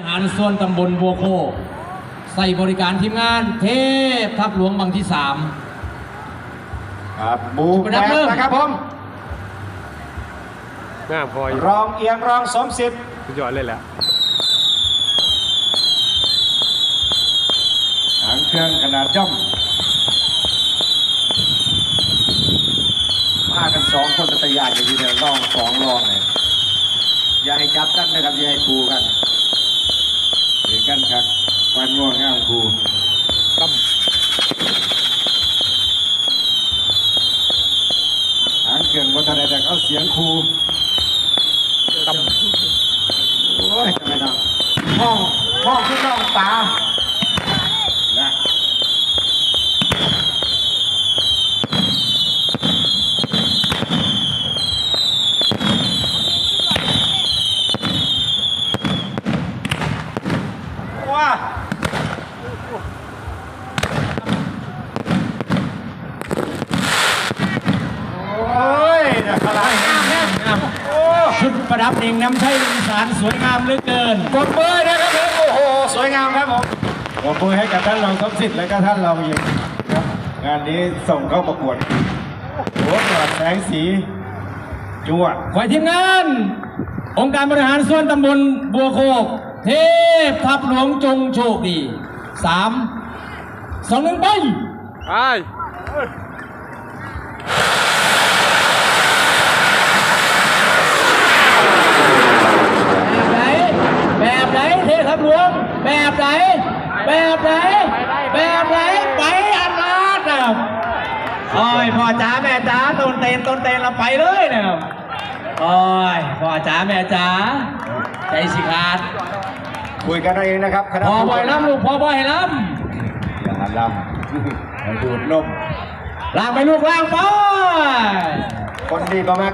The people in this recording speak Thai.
อาหารส่วนตำบลบัวโคกใส่บริการทีมงานเทพทัพหลวงบางที่สาม ครับบูแบดับกเบิ้ลนะครับผมหน้าพออยู่รองเอียงรองสมศิษย์สุดยอดเลยแหละหางเครื่องขนาดย่อมมากันสองคนตะยานอย่างนี้เนี่ยรองสองรองเลยอย่าให้จับกันนะครับอย่าให้ครูกันเห็นกันครับวันง่วงง่ามครูตั้มหางเครื่องบนทะเลแต่เอาเสียงครูตั้มโอ้ยทำไมดังห้องห้องขึ้นน้องตานะว้ อ้ยเดี๋ยวอะไรโอ้ชุดประดับเองน้ำใช้อีสานสวยงามเหลือเกินกดมือนะครับผมโอ้โหสวยงามครับผมกดมือให้กับท่านรองสมศิษย์และก็ท่านรองยิงครับงานนี้ส่งเข้าประกวดโอ้หลอดแสงสีจวดฝ่ายทีมงาน องค์การบริหารส่วนตำบลบัวโคก เทพทัพหลวงจงโชคดีสามสองหนึ่งไปไป แบบไหน แบบไหนเทพทัพ หลวงแบบไหน แบบไหน แบบไหนไปอันลาดนะครับโอ้ยพ่อจ๋าแม่จ๋าต้นเตนต้นเตนเราไปเลยนะครับโอ้ยพ่อจ๋าแม่จ๋าใจสิขาดคุยกันเอาเองนะครับคณะพ่อบ่อยล้ำลูกพ่อบ่อยล้อย่าหันลำให้ดูดนมำล่างไปลูกล่างไปคนดีก็มา